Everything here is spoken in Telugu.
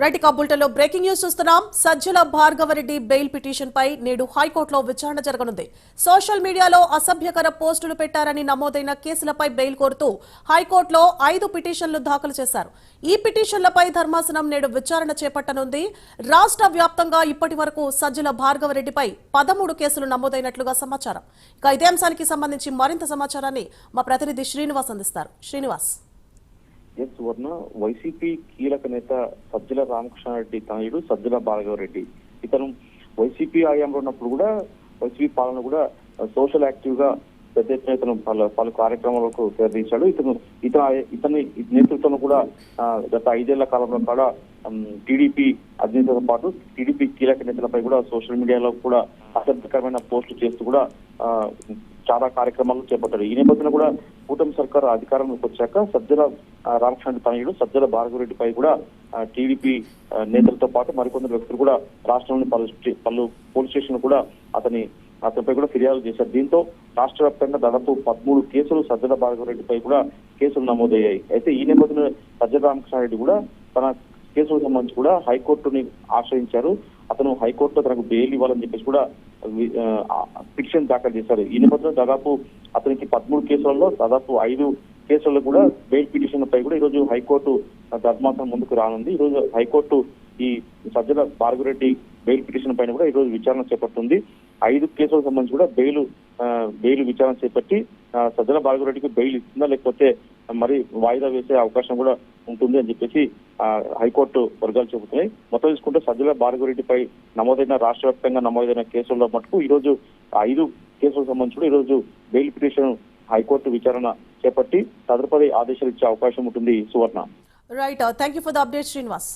రైట్ ఇక బులెటిన్లో బ్రేకింగ్ న్యూస్ చూస్తున్నాం. సజ్జల భార్గవరెడ్డి బెయిల్ పిటిషన్ పై నేడు హైకోర్టులో విచారణ జరగనుంది. సోషల్ మీడియాలో అసభ్యకర పోస్టులు పెట్టారని నమోదైన కేసులపై బెయిల్ కోరుతూ హైకోర్టులో ఐదు పిటిషన్లు దాఖలు చేశారు. ఈ పిటిషన్లపై ధర్మాసనం నేడు విచారణ చేపట్టనుంది. రాష్ట్ర వ్యాప్తంగా ఇప్పటి వరకు సజ్జల భార్గవరెడ్డిపై పదమూడు కేసులు నమోదైనట్లుగా సమాచారం. ఇక ఇదే అంశానికి సంబంధించి మరింత సమాచారాన్ని మా ప్రతినిధి శ్రీనివాస్ అందిస్తారు. శ్రీనివాస్. ఎస్ వర్ణ వైసీపీ కీలక నేత సజ్జల రామకృష్ణారెడ్డి తనయుడు సజ్జల భార్గవరెడ్డి ఇతను వైసీపీ ఆయాంలో ఉన్నప్పుడు కూడా వైసీపీ పాలన కూడా సోషల్ యాక్టివ్గా పెద్ద ఎత్తున ఇతను పలు పలు కార్యక్రమాలకు తెరదీశాడు ఇతను ఇతను ఇతని నేతృత్వంలో కూడా గత ఐదేళ్ళ కాలంలో కూడా టీడీపీ అధినేతతో పాటు టీడీపీ కీలక నేతలపై కూడా సోషల్ మీడియాలో కూడా అసభ్యకరమైన పోస్టులు చేస్తూ కూడా చాలా కార్యక్రమాలు చేపట్టారు ఈ నేపథ్యంలో కూడా కూటమి సర్కారు అధికారంలోకి వచ్చాక సజ్జల రామకృష్ణ తనయుడు సజ్జల భార్గవరెడ్డిపై కూడా టీడీపీ నేతలతో పాటు మరికొందరు వ్యక్తులు కూడా రాష్ట్రంలోని పలు స్టే- పలు పోలీస్ స్టేషన్లు కూడా అతని అతనిపై కూడా ఫిర్యాదు చేశారు. దీంతో రాష్ట్ర వ్యాప్తంగా దాదాపు పదమూడు కేసులు సజ్జల భార్గవరెడ్డిపై కూడా కేసులు నమోదయ్యాయి. అయితే ఈ నేపథ్యంలో సజ్జల రామకృష్ణారెడ్డి కూడా తన కేసులకు సంబంధించి కూడా హైకోర్టుని ఆశ్రయించారు. అతను హైకోర్టులో తనకు బెయిల్ ఇవ్వాలని చెప్పేసి కూడా పిటిషన్ దాఖలు చేశారు. ఈ నేపథ్యంలో దాదాపు అతనికి పదమూడు కేసులలో దాదాపు ఐదు కేసుల్లో కూడా బెయిల్ పిటిషన్ పై కూడా ఈరోజు హైకోర్టు ధర్మాసనం ముందుకు రానుంది. ఈ రోజు హైకోర్టు ఈ సజ్జల భార్గరెడ్డి బెయిల్ పిటిషన్ పైన కూడా ఈరోజు విచారణ చేపట్టింది ఐదు కేసులకు సంబంధించి కూడా బెయిల్ బెయిల్ విచారణ చేపట్టి సజ్జల భార్గరెడ్డికి బెయిల్ ఇస్తుందా? లేకపోతే మరి వాయిదా వేసే అవకాశం కూడా ఉంటుంది అని చెప్పేసి హైకోర్టు వర్గాలు చెబుతున్నాయి. మొత్తం తీసుకుంటే సజ్జల భార్గరెడ్డిపై నమోదైన రాష్ట్ర వ్యాప్తంగా నమోదైన కేసుల్లో మటుకు ఈ రోజు ఐదు కేసులకు సంబంధించి ఈ రోజు బెయిల్ పిటిషన్ హైకోర్టు విచారణ చేపట్టి తదుపరి ఆదేశాలు ఇచ్చే అవకాశం ఉంటుంది Suvarna. Right thank you for the update Srinivas